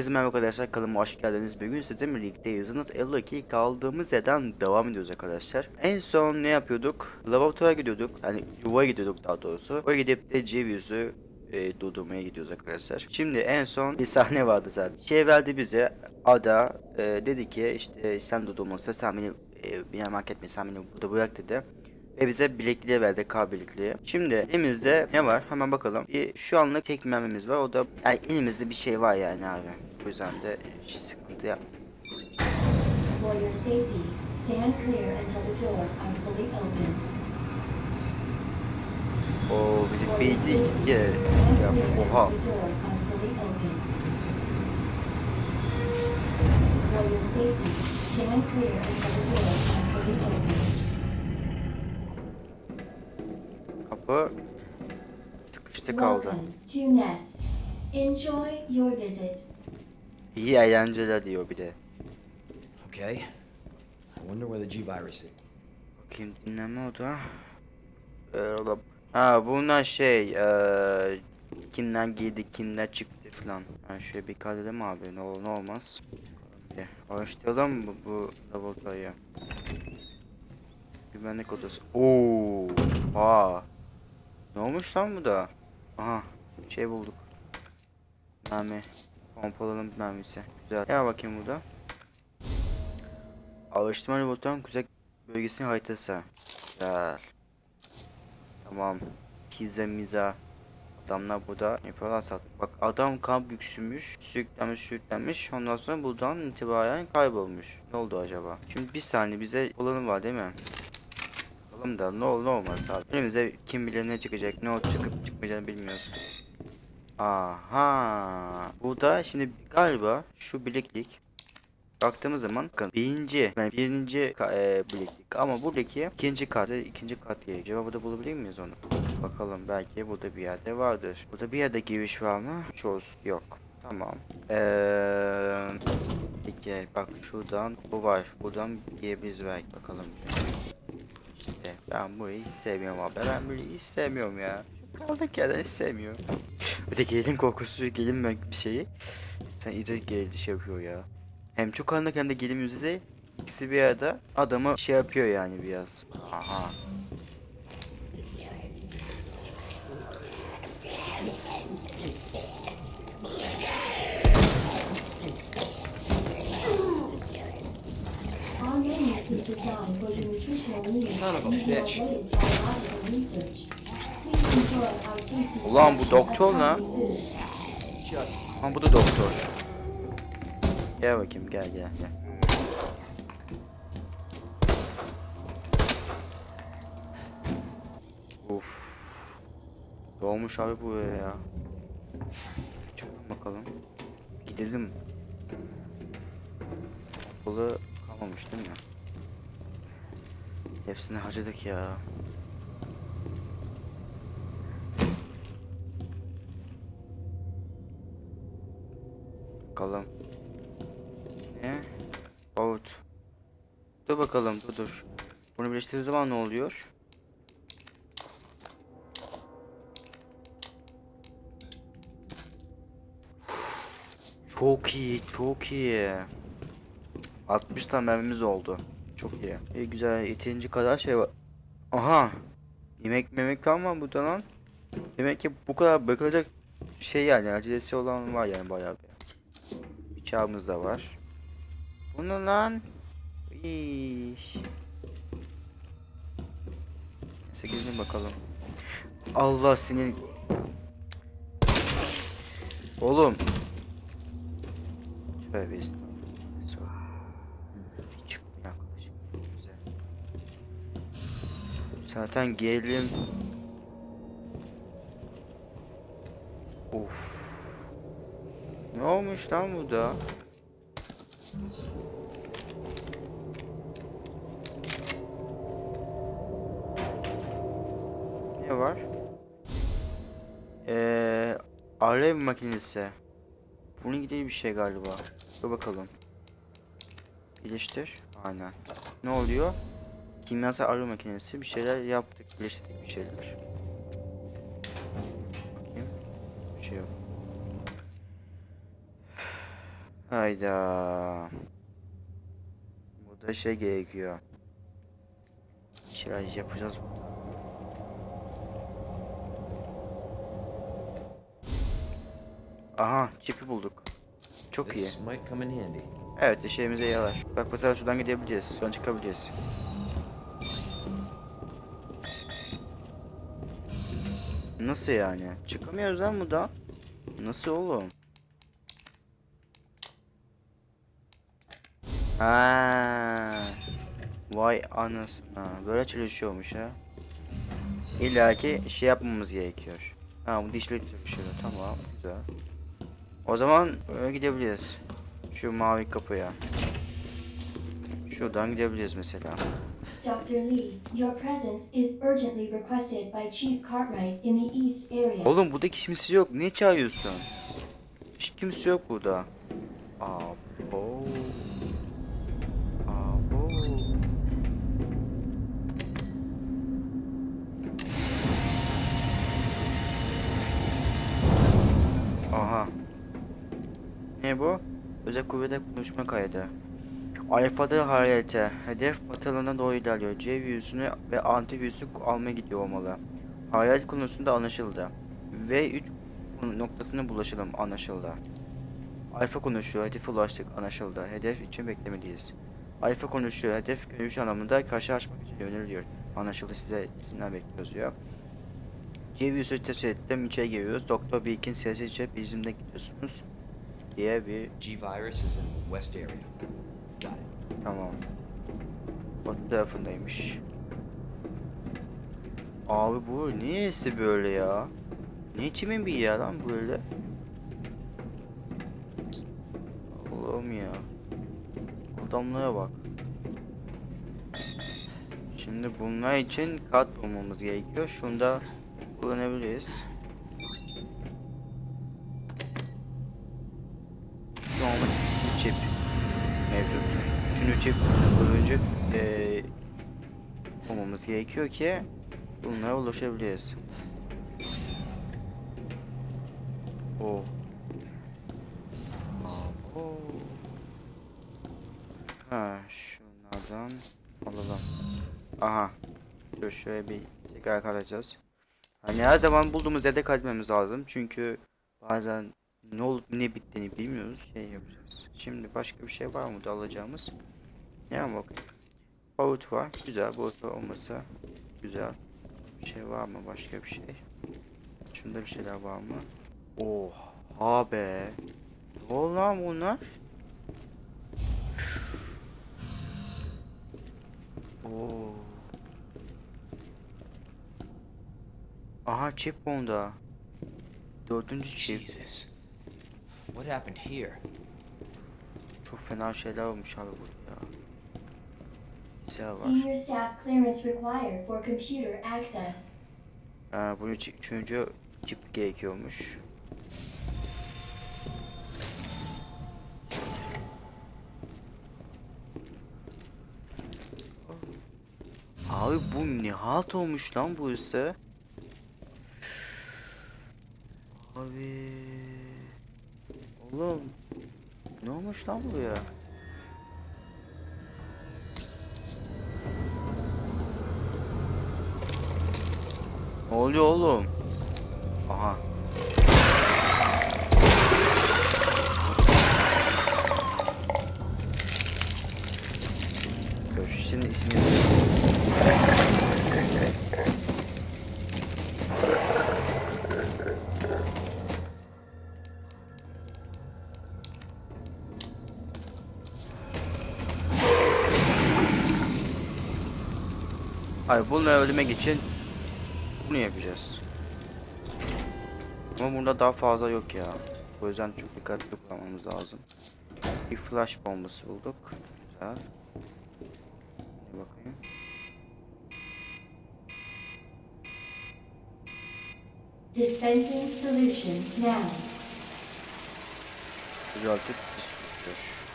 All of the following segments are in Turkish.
Herkese merhaba arkadaşlar kanalıma hoş geldiniz. Bugün sizinle birlikte Yazınıt 52 kaldığımız yerden devam ediyoruz arkadaşlar. En son ne yapıyorduk? Laboratuvara gidiyorduk. Yani yuvaya gidiyorduk daha doğrusu. Oraya gidip de Ceviz'i e, durdurmaya gidiyoruz arkadaşlar. Şimdi en son bir sahne vardı zaten. Şey verdi bize Ada e, dedi ki işte sen durdurmasın sen beni e, beni merak etme sen beni burada bırak dedi. Ve bize bilekliği verdi K bilekliği. Şimdi elimizde ne var hemen bakalım. Bir, şu anlık tek mermimiz var o da yani elimizde bir şey var yani abi. O yüzden de hiç sıkıntı yap. For your safety, stand clear until the doors are fully open. O For bizi your beyzi safety, iki kere stand şey yaptı. clear Oha. For your safety, stand clear until the doors are fully open. Kapı sıkıştı kaldı. Welcome to Nest. Enjoy your visit. İyi eğlenceler diyor bir de. Okay. I wonder where the G virus is. Bakayım dinleme oda. Ee, ola- ha bunlar şey eee kimden girdi kimden çıktı falan. Ben şöyle bir kaydedelim abi ne olur ne olmaz. Bir Araştıralım mı bu, bu laboratuvarı? Güvenlik odası. Oo, ha. Ne olmuş lan bu da? Aha, şey bulduk. Mermi. Pompalının mermisi. Güzel. Gel bakayım burada. Araştırma laboratuvarının kuzey bölgesinin haritası. Güzel. Tamam. Pizza miza. Adamlar burada yapıyorlar sattık. Bak adam kan büksümüş, sürüklenmiş sürüklenmiş. Ondan sonra buradan itibaren kaybolmuş. Ne oldu acaba? Şimdi bir saniye bize olanı var değil mi? Bakalım da ne olur ne olmaz abi. Önümüze kim bilir ne çıkacak, ne o çıkıp çıkmayacağını bilmiyoruz. Aha. Burada şimdi galiba şu bileklik baktığımız zaman bakın birinci yani birinci e, bileklik ama buradaki ikinci kat ikinci kat diye cevabı da bulabilir miyiz onu? Bakalım belki burada bir yerde vardır. Burada bir yerde giriş var mı? Çoğuz yok. Tamam. Eee peki bak şuradan bu var. Buradan girebiliriz belki bakalım. İşte ben burayı hiç sevmiyorum abi. Ben burayı hiç sevmiyorum ya. Şu kaldık yerden hiç sevmiyorum. de gelin korkusu gelin bir şeyi. Sen iyice geldi şey yapıyor ya. Hem çok karanlık hem de gelin yüzü ikisi bir arada adamı şey yapıyor yani biraz. Aha. Son of Ulan bu doktor of lan. Ama bu da doktor. Gel bakayım gel gel gel. Uf. Doğmuş abi bu ya. Çıkalım bakalım. Gidelim. Kapalı kalmamış değil mi? Hepsini harcadık ya. Bakalım. Ne? Out. Dur bakalım dur dur. Bunu birleştirdiği zaman ne oluyor? Çok iyi, çok iyi. 60 tane mermimiz oldu. Çok iyi. İyi güzel, yeterince kadar şey var. Aha! Yemek memek mı burada lan? Demek ki bu kadar bakılacak şey yani acelesi olan var yani bayağı bir. Bıçağımız da var. Bu ne lan? İş. Neyse gidelim bakalım. Allah sinir. Oğlum. Tövbe estağfurullah. Bir çıkmıyor arkadaşım. Güzel. Zaten gelelim. Of. Ne olmuş lan bu da? Ne var? Eee alev makinesi. Bunun gibi bir şey galiba. Dur bakalım. Birleştir. Aynen. Ne oluyor? Kimyasal alev makinesi. Bir şeyler yaptık. Birleştirdik bir şeyler. Bakayım. Bir şey yok. Hayda. Burada şey gerekiyor. Bir şeyler yapacağız burada. Aha, çipi bulduk. Çok iyi. Evet, işimize yarar. Bak mesela şuradan gidebileceğiz. Şuradan çıkabiliriz. Nasıl yani? Çıkamıyoruz lan buradan. Nasıl oğlum? Ha. Vay anasına. Böyle çalışıyormuş ha. İlla ki şey yapmamız gerekiyor. Ha bu dişli çalışıyor. Tamam güzel. O zaman öyle gidebiliriz. Şu mavi kapıya. Şuradan gidebiliriz mesela. Dr. Lee, your presence is urgently requested by Chief Cartwright in the East area. Oğlum burada kimse yok. Niye çağırıyorsun? Hiç kimse yok burada. Abo. Abo. Aha. Ne bu? Özel kuvvete konuşma kaydı. Alfa'da harekete. Hedef batılığına doğru ilerliyor. C virüsünü ve antivirüsü almaya gidiyor olmalı. Hayalet konusunda anlaşıldı. V3 noktasına bulaşalım anlaşıldı. Alfa konuşuyor, hedefe ulaştık anlaşıldı. Hedef için beklemeliyiz. Alfa konuşuyor, hedef görüş anlamında karşı açmak için yöneliyor. Anlaşıldı size isimler bekliyoruz diyor. C virüsü tespit ettim, içeri giriyoruz. Doktor Bilkin sessizce bizimle gidiyorsunuz. Diye bir G-Virus is in west area. Tamam. Batı tarafındaymış. Abi bu niyesi böyle ya? Ne kimin bir yer lan böyle? Allah'ım ya. Adamlara bak. Şimdi bunlar için kart bulmamız gerekiyor. Şunu da kullanabiliriz. An bir çip mevcut. Üçüncü çip önce eee olmamız gerekiyor ki bunlara ulaşabiliriz. O. Oo. Ha, şunlardan alalım. Aha. Dur şöyle bir tekrar kalacağız. Hani her zaman bulduğumuz yerde kaçmamız lazım. Çünkü bazen ne olup ne bittiğini bilmiyoruz. Şey yapacağız. Şimdi başka bir şey var mı da alacağımız? Ne bakayım. Barut var. Güzel. Barut olmasa güzel. Bir şey var mı? Başka bir şey. Şunda bir şeyler var mı? Oha be. Ne oldu lan bunlar? Oo. Aha chip bunda. Dördüncü chip. Jesus. What happened here? Çok fena şeyler olmuş abi burada ya. Bilgisayar var. Senior staff clearance required for computer access. Ee, bunun için üçüncü çip gerekiyormuş. Abi bu ne halt olmuş lan bu ise? Abi. Oğlum. Ne olmuş lan bu ya? Ne oluyor oğlum? Aha. Şimdi ismini Hayır bunu öldürmek için bunu yapacağız. Ama burada daha fazla yok ya. O yüzden çok dikkatli kullanmamız lazım. Bir flash bombası bulduk. Güzel. Bir bakayım. Dispensing solution now. Düzeltip distribütör.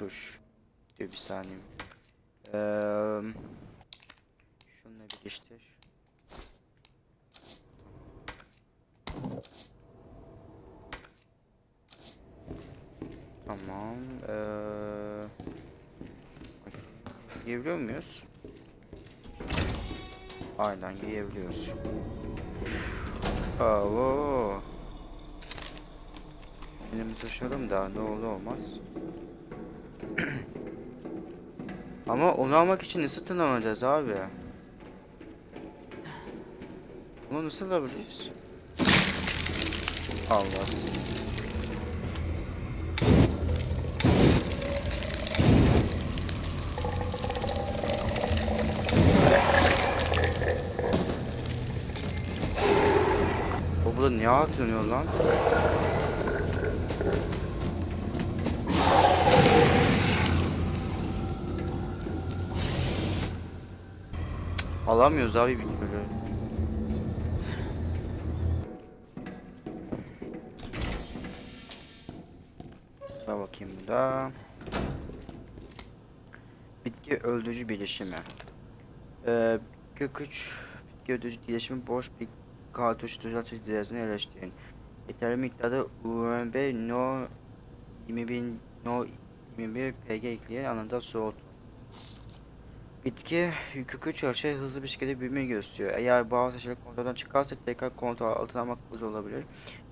tuş. Diyor bir saniye. Ee, şununla birleştir. Tamam. Ee, giyebiliyor muyuz? Aynen giyebiliyoruz. Bravo. Şimdi elimizi taşıyalım da ne olur olmaz. Ama onu almak için nasıl tırmanacağız abi? Bunu nasıl alabiliriz? Allah seni. O burada niye atlanıyor lan? Alamıyoruz abi bir türlü. Buna bakayım burada. Bitki öldürücü birleşimi. Ee, 43 bitki öldürücü birleşimi boş bir kartuş düzeltici değersine yerleştirin. Yeterli miktarda UMB no 21 no 21 PG ekleyen anında soğutun. Bitki yükü çalışır hızlı bir şekilde büyümeyi gösteriyor. Eğer bazı şeyler kontrolden çıkarsa tekrar kontrol altına almak zor olabilir.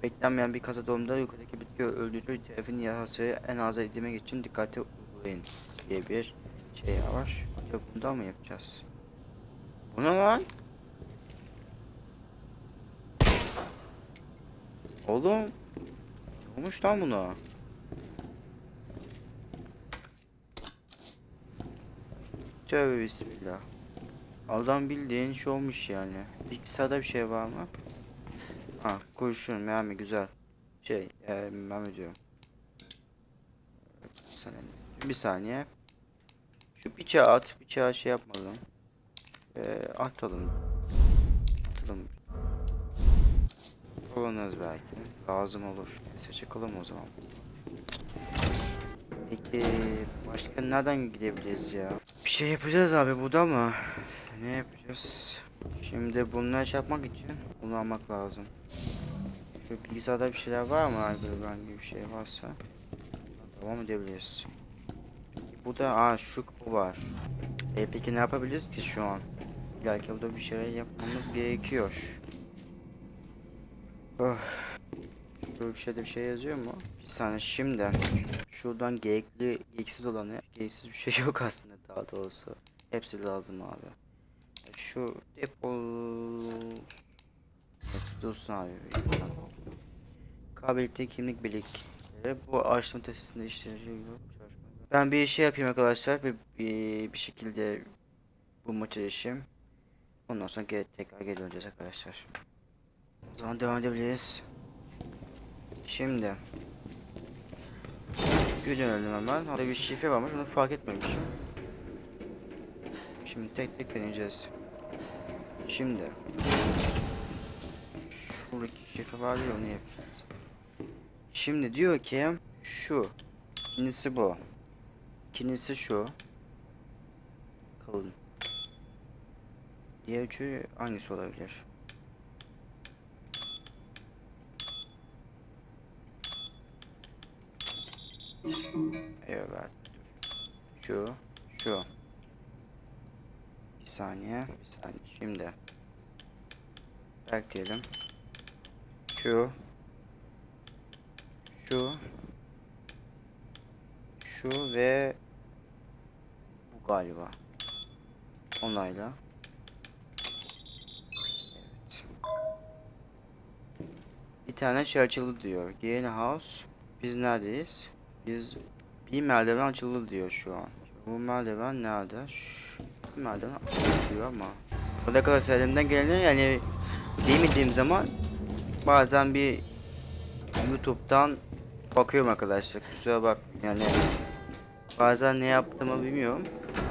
Beklenmeyen bir kaza durumunda yukarıdaki bitki öldürücü telefin yasası en aza edilmek için dikkate uygulayın diye bir şey var. Acaba bundan mı yapacağız? Bu lan? Oğlum. Ne olmuş lan buna? Tövbe bismillah. Adam bildiğin şey olmuş yani. Bilgisayarda bir şey var mı? Ha kurşun mermi güzel. Şey e, mermi diyorum. Bir saniye. Bir saniye. Şu bıçağı at. Bıçağı şey yapmadım. E, atalım. Atalım. Kullanırız belki. Lazım olur. Neyse çıkalım o zaman. Peki başka nereden gidebiliriz ya? Bir şey yapacağız abi burada mı? Ne yapacağız? Şimdi bunları şey yapmak için bunu almak lazım. Şu bilgisayarda bir şeyler var mı? Algoritman gibi bir şey varsa devam edebiliriz. Peki bu da aa şu var. E peki ne yapabiliriz ki şu an? İleriki burada bir şeyler yapmamız gerekiyor. Oh. Şu şeyde bir şey yazıyor mu? Bir saniye şimdi. Şuradan gerekli, gereksiz olanı, gereksiz bir şey yok aslında daha doğrusu. Hepsi lazım abi. Şu depo... Neyse dursun abi. Kabiliyetli kimlik birlikleri bu araştırma tesisinde işleyecek Ben bir şey yapayım arkadaşlar. Bir, bir, bir şekilde bu maçı işim. Ondan sonra geri, tekrar geri döneceğiz arkadaşlar. O zaman devam edebiliriz. Şimdi. Dönelim hemen. Orada bir şifre varmış onu fark etmemişim. Şimdi tek tek deneyeceğiz. Şimdi. Şuradaki şifre var ya onu yapacağız. Şimdi diyor ki şu. İkincisi bu. İkincisi şu. Kalın. Diğer üçü hangisi olabilir? Evet. Şu. Şu. Bir saniye. Bir saniye. Şimdi. Bekleyelim. Şu. Şu. Şu ve bu galiba. Onayla. Evet. Bir tane şey açıldı diyor. Greenhouse. Biz neredeyiz? Biz bir merdiven açıldı diyor şu an. Bu merdiven nerede? Şu açıldı diyor ama. Bu kadar elimden geleni yani bilmediğim zaman bazen bir YouTube'dan bakıyorum arkadaşlar. Kusura bak yani bazen ne yaptığımı bilmiyorum.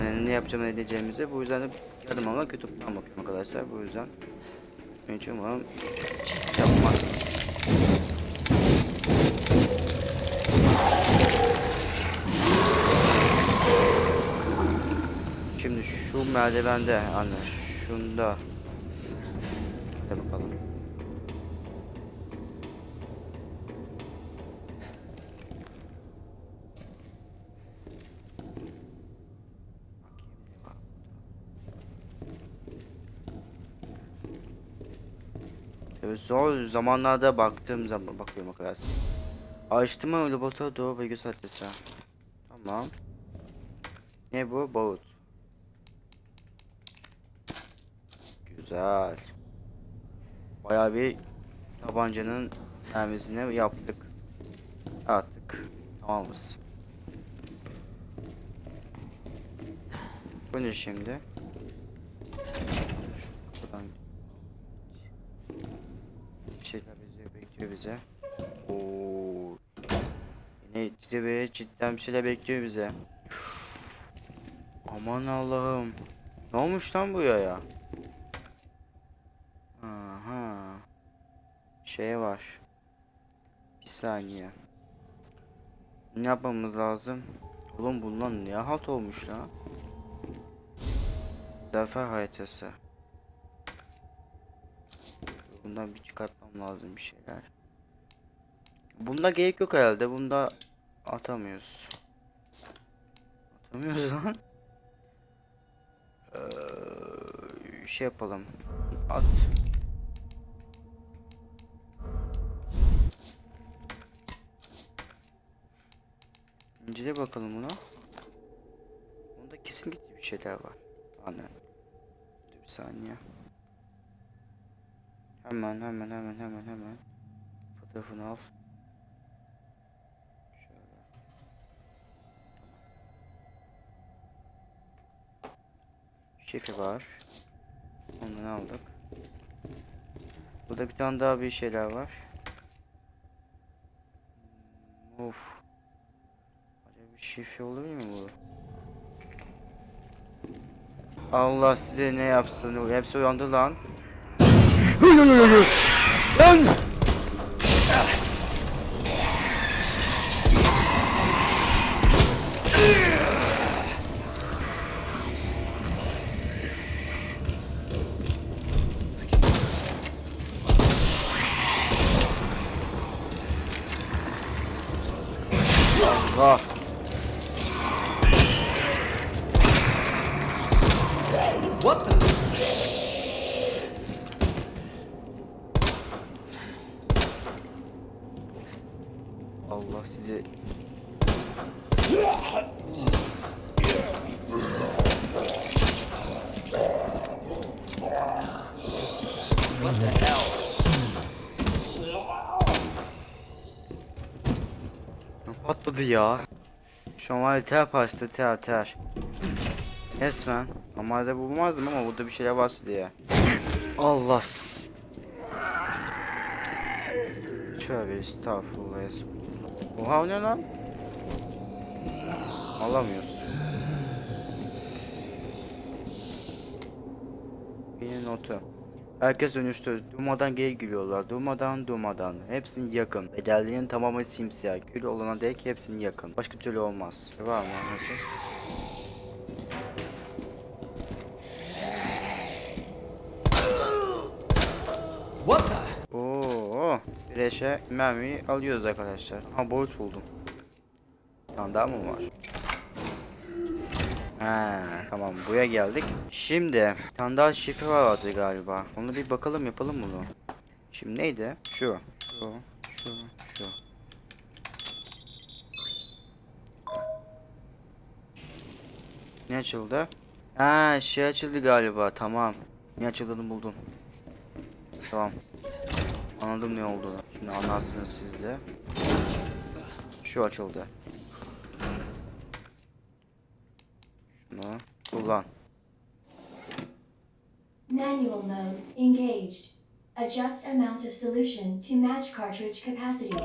Yani ne yapacağımı ne edeceğimizi. Bu yüzden de yardım almak YouTube'dan bakıyorum arkadaşlar. Bu yüzden hiç umarım yapmazsınız. Şimdi şu merdivende anne şunda. Hadi bakalım. Tabii zor zamanlarda baktığım zaman bakıyorum arkadaşlar. Açtım ama laboratuvara doğru bilgi sahtesi. Tamam. Ne bu? Boğut. Güzel. Bayağı bir tabancanın mermisini yaptık. Attık. Tamamız. Bu ne şimdi? Şu kapıdan bir şeyler bizi bekliyor bize. Oo. Yine ciddi ve cidden bir şeyler bekliyor bize. Üf. Aman Allah'ım. Ne olmuş lan bu ya? Aha. Şey var. Bir saniye. Ne yapmamız lazım? Oğlum bundan ne halt olmuş lan? Zafer haritası. Bundan bir çıkartmam lazım bir şeyler. Bunda gerek yok herhalde. Bunda atamıyoruz. Atamıyoruz lan. Ee, şey yapalım. At. İncele bakalım buna. Bunda kesinlikle bir şeyler var. Aynen. Bir saniye. Hemen hemen hemen hemen hemen. Fotoğrafını al. Şöyle. Şefi var. Ondan aldık. Burada bir tane daha bir şeyler var. Of. Şifre olabilir mi bu? Allah size ne yapsın? Hepsi uyandı lan. Lan! Ya. Ya ter parçası ter ter. Resmen. Normalde bulmazdım ama burada bir şeyler varsa diye. Allah. Tövbe estağfurullah. es- Oha o ne lan? Alamıyoruz. Bir notu. Herkes dönüştü. Durmadan geri giriyorlar. Durmadan durmadan. Hepsinin yakın. Bedelliğin tamamı simsiyah. Kül olana dek hepsinin yakın. Başka türlü olmaz. Var mı hacı? What the? Oo, Bireşe mermiyi alıyoruz arkadaşlar. Ha boyut buldum. Bir tane daha mı var? Ha, tamam buraya geldik. Şimdi bir tane daha şifre vardı galiba. Onu bir bakalım yapalım bunu. Şimdi neydi? Şu. Şu. Şu. Şu. Ne açıldı? Ha şey açıldı galiba. Tamam. Ne açıldığını buldum. Tamam. Anladım ne olduğunu. Şimdi anlarsınız siz de. Şu açıldı. Manual mode engaged. Adjust amount of solution to match cartridge capacity.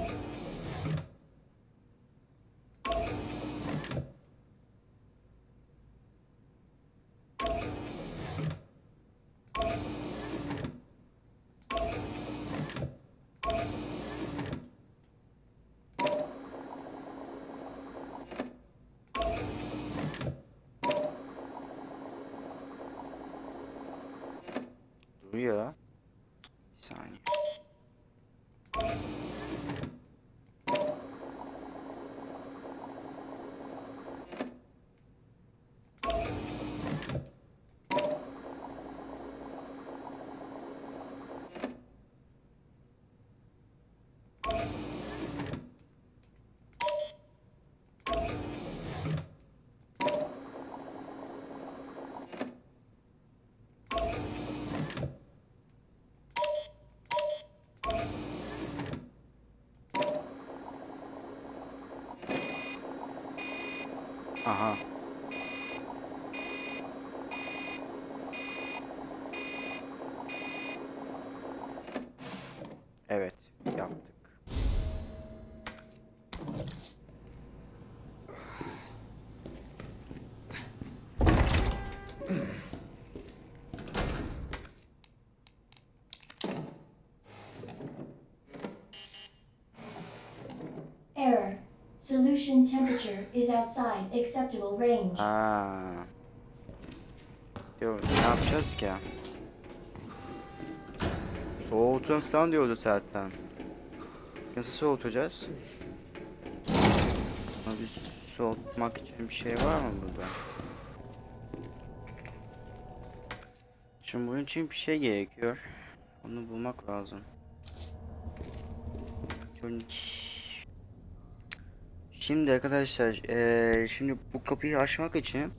Aha. Evet, yaptık. Error. Solution temperature is outside acceptable range. Aa. Diyor, ne yapacağız ki? Soğutun falan diyordu zaten. Nasıl soğutacağız? Bir soğutmak için bir şey var mı burada? Şimdi bunun için bir şey gerekiyor. Onu bulmak lazım. Elektronik. Şimdi arkadaşlar eee, şimdi bu kapıyı açmak için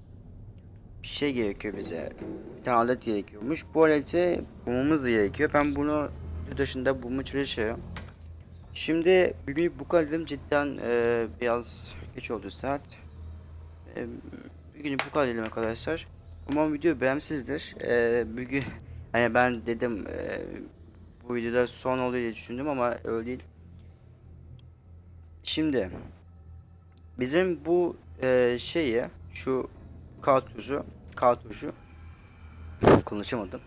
bir şey gerekiyor bize. Bir tane alet gerekiyormuş. Bu aleti bulmamız gerekiyor. Ben bunu bir dışında bulma çalışıyorum. Şimdi bugün bu kadar cidden eee, biraz geç oldu saat. Eee bugün bu kadar dedim arkadaşlar. Umarım video beğenmişsinizdir. Eee bugün hani ben dedim eee, bu videoda son oluyor diye düşündüm ama öyle değil. Şimdi bizim bu eee, şeyi şu kartuzu kartuzu konuşamadım.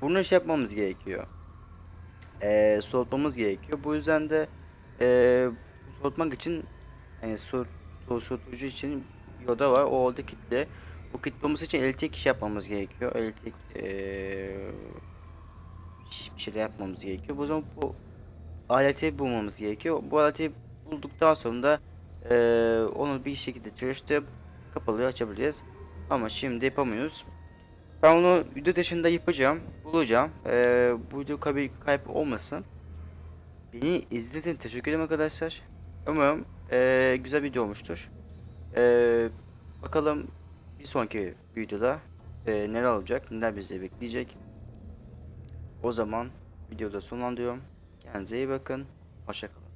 Bunu şey yapmamız gerekiyor. Eee soğutmamız gerekiyor. Bu yüzden de bu soğutmak için yani soğut- soğutucu için bir oda var. O oda kilitli. Bu kilitli olması için elektrik şey yapmamız gerekiyor. Elektrik eee bir şeyler yapmamız gerekiyor. Bu zaman bu aleti bulmamız gerekiyor. Bu aleti bulduktan sonra da eee, onu bir şekilde çalıştırıp kapalı açabiliriz. Ama şimdi yapamıyoruz. Ben onu video dışında yapacağım. Bulacağım. Eee, bu video kayıp, olmasın. Beni izlediğiniz teşekkür ederim arkadaşlar. Umarım eee, güzel bir video olmuştur. Eee, bakalım bir sonraki videoda eee, neler olacak, neler bizi bekleyecek. O zaman videoda sonlandırıyorum. Kendinize iyi bakın. Hoşçakalın.